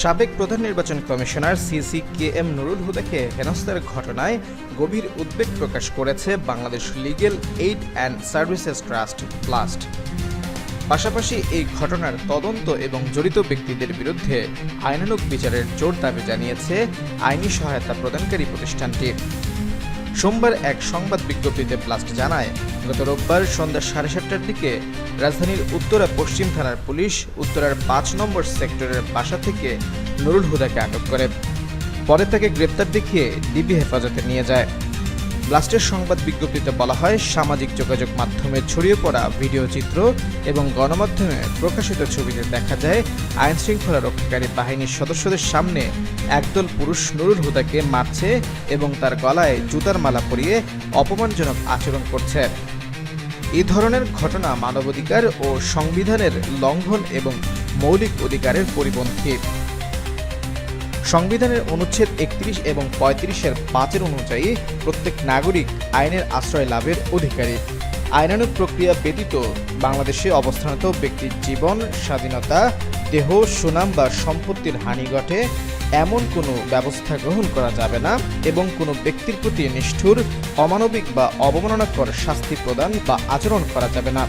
সাবেক প্রধান নির্বাচন commissioner CC K M Nurul হুদাকে হেনস্থার ঘটনায় গভীর উদ্বেগ প্রকাশ করেছে Bangladesh legal aid and services trust BLAST পাশাপাশি এই ঘটনার তদন্ত এবং জড়িত ব্যক্তিদের বিরুদ্ধে আইনানুগ বিচারের জোর দাবি জানিয়েছে আইনি সহায়তা প্রদানকারী প্রতিষ্ঠানটি। সোমবার এক সংবাদ বিজ্ঞপ্তিতে প্লাস্ট জানায়, গত রোববার সন্ধ্যা সাড়ে সাতটার দিকে রাজধানীর উত্তরা পশ্চিম থানার পুলিশ উত্তরার পাঁচ নম্বর সেক্টরের বাসা থেকে নুরুল হুদাকে আটক করে। পরে তাকে গ্রেপ্তার দেখিয়ে ডিবি হেফাজতে নিয়ে যায়। ব্লাস্টের সংবাদ বিজ্ঞপ্তিতে বলা হয়, সামাজিক যোগাযোগ মাধ্যমে ছড়িয়ে পড়া ভিডিও চিত্র এবং গণমাধ্যমে প্রকাশিত ছবিতে দেখা যায় আইন শৃঙ্খলা রক্ষাকারী বাহিনীর সদস্যদের সামনে একদল পুরুষ নুরুল হুদাকে মারছে এবং তার গলায় জুতার মালা পরিয়ে অপমানজনক আচরণ করছে। এই ধরনের ঘটনা মানবাধিকার ও সংবিধানের লঙ্ঘন এবং মৌলিক অধিকারের পরিপন্থী। সংবিধানের অনুচ্ছেদ একত্রিশ এবং পঁয়ত্রিশের পাঁচের অনুযায়ী প্রত্যেক নাগরিক আইনের আশ্রয় লাভের অধিকারী। আইনানুগ প্রক্রিয়া ব্যতীত বাংলাদেশে অবস্থানত ব্যক্তির জীবন, স্বাধীনতা, দেহ, সুনাম বা সম্পত্তির হানি ঘটে এমন কোনো ব্যবস্থা গ্রহণ করা যাবে না এবং কোনো ব্যক্তির প্রতি নিষ্ঠুর, অমানবিক বা অবমাননাকর শাস্তি প্রদান বা আচরণ করা যাবে না।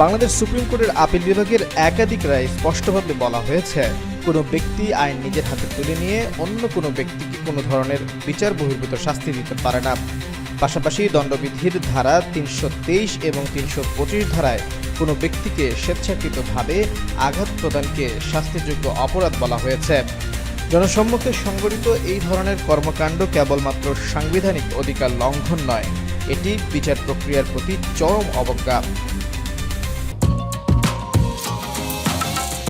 বাংলাদেশ সুপ্রিম কোর্টের আপিল বিভাগের একাধিক রায় স্পষ্টভাবে বলা হয়েছে। কোনো ব্যক্তি আইন নিজের হাতে তুলে নিয়ে অন্য কোনো ব্যক্তিকে কোনো ধরনের বিচার বহির্ভূত শাস্তি দিতে পারে না। পাশাপাশি দণ্ডবিধির ধারা তিনশো তেইশ এবং তিনশো পঁচিশ ধারায় কোনো ব্যক্তিকে স্বেচ্ছাকৃতভাবে আঘাত প্রদানকে শাস্তিযোগ্য অপরাধ বলা হয়েছে। জনসম্মুখে সংগঠিত এই ধরনের কর্মকাণ্ড কেবলমাত্র সাংবিধানিক অধিকার লঙ্ঘন নয়, এটি বিচার প্রক্রিয়ার প্রতি চরম অবজ্ঞা।